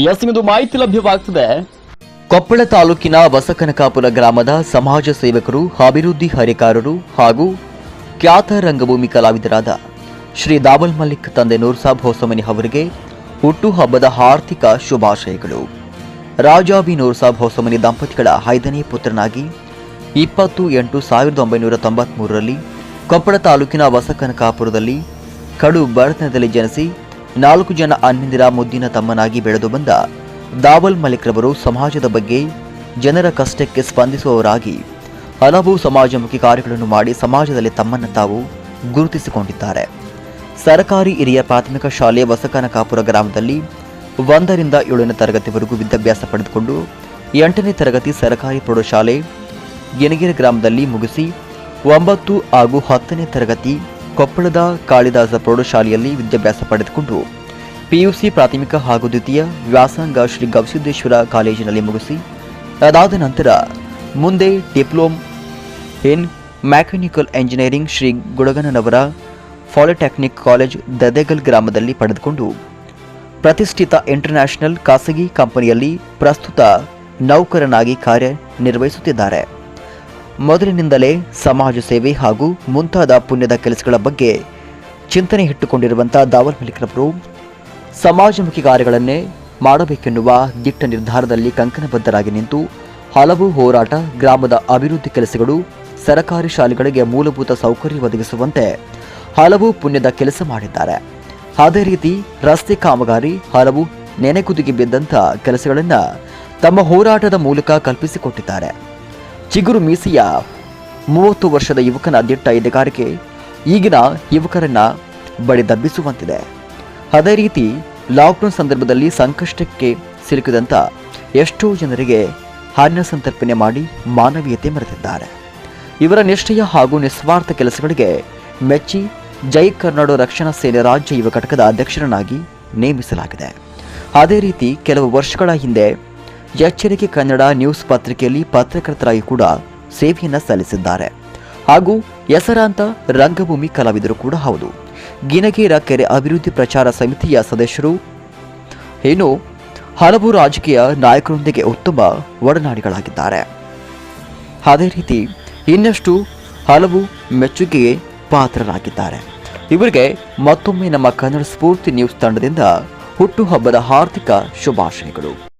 S ನಿಮ್ಮದು ಮಾಹಿತಿ ಲಭ್ಯವಾಗ್ತದೆ. ಕೊಪ್ಪಳ ತಾಲೂಕಿನ ಬಸಕನಕಾಪುರ ಗ್ರಾಮದ ಸಮಾಜ ಸೇವಕರು, ಅಭಿವೃದ್ಧಿ ಹರಿಕಾರರು ಹಾಗೂ ಖ್ಯಾತ ರಂಗಭೂಮಿ ಕಲಾವಿದರಾದ ಶ್ರೀ ದಾವಲ್ ಮಲ್ಲಿಕ್ ತಂದೆ ನೂರ್ಸಾಬ್ ಹೊಸಮನಿ ಅವರಿಗೆ ಹುಟ್ಟುಹಬ್ಬದ ಆರ್ಥಿಕ ಶುಭಾಶಯಗಳು. ರಾಜಾಬಿ ನೂರ್ಸಾಬ್ ಹೊಸಮನಿ ದಂಪತಿಗಳ ಐದನೇ ಪುತ್ರನಾಗಿ ಇಪ್ಪತ್ತು ಎಂಟು ಸಾವಿರದ ಒಂಬೈನೂರ ತೊಂಬತ್ಮೂರರಲ್ಲಿ ಕೊಪ್ಪಳ ತಾಲೂಕಿನ ಬಸಕನಕಾಪುರದಲ್ಲಿ ಕಡು ಬಡತನದಲ್ಲಿ ಜನಿಸಿ ನಾಲ್ಕು ಜನ ಅನ್ಯಂದಿರ ಮುದ್ದಿನ ತಮ್ಮನಾಗಿ ಬೆಳೆದು ಬಂದ ದಾವಲ್ ಮಲಿಕ್ರವರು ಸಮಾಜದ ಬಗ್ಗೆ ಜನರ ಕಷ್ಟಕ್ಕೆ ಸ್ಪಂದಿಸುವವರಾಗಿ ಹಲವು ಸಮಾಜಮುಖಿ ಕಾರ್ಯಗಳನ್ನು ಮಾಡಿ ಸಮಾಜದಲ್ಲಿ ತಮ್ಮನ್ನು ತಾವು ಗುರುತಿಸಿಕೊಂಡಿದ್ದಾರೆ. ಸರ್ಕಾರಿ ಹಿರಿಯ ಪ್ರಾಥಮಿಕ ಶಾಲೆ ವಸಕನಕಾಪುರ ಗ್ರಾಮದಲ್ಲಿ ಒಂದರಿಂದ ಏಳನೇ ತರಗತಿವರೆಗೂ ವಿದ್ಯಾಭ್ಯಾಸ ಪಡೆದುಕೊಂಡು ಎಂಟನೇ ತರಗತಿ ಸರ್ಕಾರಿ ಪ್ರೌಢಶಾಲೆ, ಯನಗಿರಿ ಗ್ರಾಮದಲ್ಲಿ ಮುಗಿಸಿ ಒಂಬತ್ತು ಹಾಗೂ ಹತ್ತನೇ ತರಗತಿ ಕೊಪ್ಪಳದ ಕಾಳಿದಾಸ ಪ್ರೌಢಶಾಲೆಯಲ್ಲಿ ವಿದ್ಯಾಭ್ಯಾಸ ಪಡೆದುಕೊಂಡು ಪಿಯುಸಿ ಪ್ರಾಥಮಿಕ ಹಾಗೂ ದ್ವಿತೀಯ ವ್ಯಾಸಂಗ ಶ್ರೀ ಗವಿಸಿದ್ದೇಶ್ವರ ಕಾಲೇಜಿನಲ್ಲಿ ಮುಗಿಸಿ, ಅದಾದ ನಂತರ ಮುಂದೆ diploma in mechanical engineering Shri Gudaganavara polytechnic college Dadegal ಗ್ರಾಮದಲ್ಲಿ ಪಡೆದುಕೊಂಡು, ಪ್ರತಿಷ್ಠಿತ ಇಂಟರ್ನ್ಯಾಷನಲ್ ಖಾಸಗಿ ಕಂಪನಿಯಲ್ಲಿ ಪ್ರಸ್ತುತ ನೌಕರನಾಗಿ ಕಾರ್ಯನಿರ್ವಹಿಸುತ್ತಿದ್ದಾರೆ. ಮೊದಲಿನಿಂದಲೇ ಸಮಾಜ ಸೇವೆ ಹಾಗೂ ಮುಂತಾದ ಪುಣ್ಯದ ಕೆಲಸಗಳ ಬಗ್ಗೆ ಚಿಂತನೆ ಇಟ್ಟುಕೊಂಡಿರುವಂಥ ದಾವಲ್ ಮಲಿಕ್ರವರು ಸಮಾಜಮುಖಿ ಕಾರ್ಯಗಳನ್ನೇ ಮಾಡಬೇಕೆನ್ನುವ ದಿಟ್ಟ ನಿರ್ಧಾರದಲ್ಲಿ ಕಂಕಣಬದ್ಧರಾಗಿ ನಿಂತು ಹಲವು ಹೋರಾಟ, ಗ್ರಾಮದ ಅಭಿವೃದ್ಧಿ ಕೆಲಸಗಳು, ಸರಕಾರಿ ಶಾಲೆಗಳಿಗೆ ಮೂಲಭೂತ ಸೌಕರ್ಯ ಒದಗಿಸುವಂತೆ ಹಲವು ಪುಣ್ಯದ ಕೆಲಸ ಮಾಡಿದ್ದಾರೆ. ಅದೇ ರೀತಿ ರಸ್ತೆ ಕಾಮಗಾರಿ, ಹಲವು ನೆನೆಗುದಿಗೆ ಬಿದ್ದಂಥ ಕೆಲಸಗಳನ್ನು ತಮ್ಮ ಹೋರಾಟದ ಮೂಲಕ ಕಲ್ಪಿಸಿಕೊಟ್ಟಿದ್ದಾರೆ. ಚಿಗುರು ಮೀಸೆಯ ಮೂವತ್ತು ವರ್ಷದ ಯುವಕನ ದಿಟ್ಟ ಎದೆಗಾರಿಕೆ ಈಗಿನ ಯುವಕರನ್ನ ಬಡಿದಬ್ಬಿಸುವಂತಿದೆ ಅದೇ ರೀತಿ ಲಾಕ್ಡೌನ್ ಸಂದರ್ಭದಲ್ಲಿ ಸಂಕಷ್ಟಕ್ಕೆ ಸಿಲುಕಿದಂಥ ಎಷ್ಟೋ ಜನರಿಗೆ ಅನ್ನ ಸಂತರ್ಪಣೆ ಮಾಡಿ ಮಾನವೀಯತೆ ಮೆರೆದಿದ್ದಾರೆ ಇವರ ನಿಷ್ಠೆಯ ಹಾಗೂ ನಿಸ್ವಾರ್ಥ ಕೆಲಸಗಳಿಗೆ ಮೆಚ್ಚಿ ಜೈ ಕರ್ನಾಡು ರಕ್ಷಣಾ ಸೇನೆ ರಾಜ್ಯ ಯುವ ಘಟಕದ ಅಧ್ಯಕ್ಷರನ್ನಾಗಿ ನೇಮಿಸಲಾಗಿದೆ. ಅದೇ ರೀತಿ ಕೆಲವು ವರ್ಷಗಳ ಹಿಂದೆ ಎಚ್ಚರಿಕೆ ಕನ್ನಡ ನ್ಯೂಸ್ ಪತ್ರಿಕೆಯಲ್ಲಿ ಪತ್ರಕರ್ತರಾಗಿ ಕೂಡ ಸೇವೆಯನ್ನು ಸಲ್ಲಿಸಿದ್ದಾರೆ. ಹಾಗೂ ಹೆಸರಾಂತ ರಂಗಭೂಮಿ ಕಲಾವಿದರು ಕೂಡ ಹೌದು. ಗಿನಗೇರ ಕೆರೆ ಅಭಿವೃದ್ಧಿ ಪ್ರಚಾರ ಸಮಿತಿಯ ಸದಸ್ಯರು ಏನು ಹಲವು ರಾಜಕೀಯ ನಾಯಕರೊಂದಿಗೆ ಉತ್ತಮ ಒಡನಾಡಿಗಳಾಗಿದ್ದಾರೆ. ಅದೇ ರೀತಿ ಇನ್ನಷ್ಟು ಹಲವು ಮೆಚ್ಚುಗೆಗೆ ಪಾತ್ರರಾಗಿದ್ದಾರೆ. ಇವರಿಗೆ ಮತ್ತೊಮ್ಮೆ ನಮ್ಮ ಕನ್ನಡ ಸ್ಫೂರ್ತಿ ನ್ಯೂಸ್ ತಂಡದಿಂದ ಹುಟ್ಟುಹಬ್ಬದ ಹಾರ್ದಿಕ ಶುಭಾಶಯಗಳು.